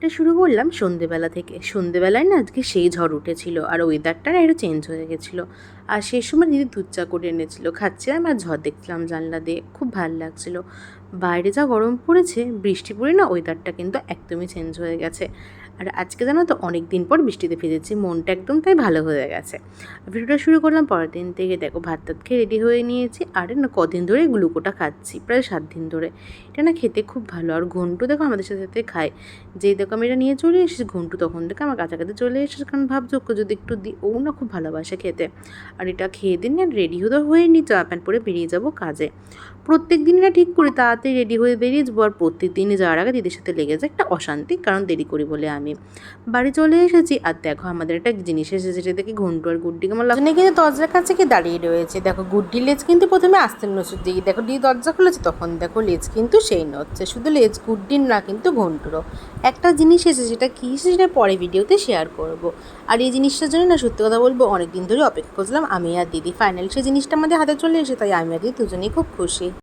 ব্লগটা শুরু করলাম সন্ধেবেলা থেকে। সন্ধেবেলায় না আজকে সেই ঝড় উঠেছিল আর ওয়েদারটা না একটু চেঞ্জ হয়ে গেছিল। আর সেই সময় দিদি দুধ চা করে এনেছিল। খাচ্ছিলাম আর ঝড় দেখছিলাম জানলা দিয়ে। খুব ভালো লাগছিল। বাইরে যা গরম পড়েছে, বৃষ্টি পড়ে না ওয়েদারটা কিন্তু একদমই চেঞ্জ হয়ে গেছে। আর আজকে জানো তো অনেক দিন পর বৃষ্টিতে ভিজেছি, মনটা একদম তাই ভালো হয়ে গেছে। ভিডিওটা শুরু করলাম পরের দিন থেকে। দেখো ভাত টাত খেয়ে রেডি হয়ে নিয়েছি। আর না কদিন ধরে গ্লুকোটা খাচ্ছি, প্রায় সাত দিন ধরে। এটা না খেতে খুব ভালো। আর ঘন্টু দেখো আমাদের সাথে সাথে খায়। যেই দেখো এটা নিয়ে চলে এসেছি। ঘন্টু তখন থেকে আমার কাছাকাছি চলে এসেছে। কারণ ওকে যদি একটু দিই ও না খুব ভালোবাসে খেতে। আর এটা খেয়ে দিন না রেডি হতে হয়ে নি জামা প্যান্ট পরে বেরিয়ে যাব কাজে। প্রত্যেক দিন না ঠিক করি, তাড়াতাড়ি রেডি হয়ে বেরিয়ে যাব। আর প্রত্যেক দিনই যাওয়ার আগে দিদির সাথে লেগে যায় একটা অশান্তি, কারণ দেরি করি বলে আমি। বাড়ি চলে এসেছি। আর দেখো, আমাদের একটা জিনিস এসেছে যেটা দেখি ঘন্টু আর গুড্ডি কেমন লাগে কিন্তু দরজার কাছে কি দাঁড়িয়ে রয়েছে। দেখো, গুড্ডি লেজ কিন্তু প্রথমে আসতে নচুর দিকে দেখো দি দরজা খুলেছে, তখন দেখো লেজ কিন্তু সেই নচ্ছে শুধু লেজ, গুড্ডির না, কিন্তু ঘন্টুরও। একটা জিনিস এসেছে সেটা কী এসেছে সেটা পরে ভিডিওতে শেয়ার করব। আর এই জিনিসটার জন্য না সত্যি কথা বলব অনেক দিন ধরে অপেক্ষা করছিলাম আমি আর দিদি। ফাইনাল সেই জিনিসটা আমাদের হাতে চলে এসে, তাই আমি আর দিদি দুজনেই খুব খুশি।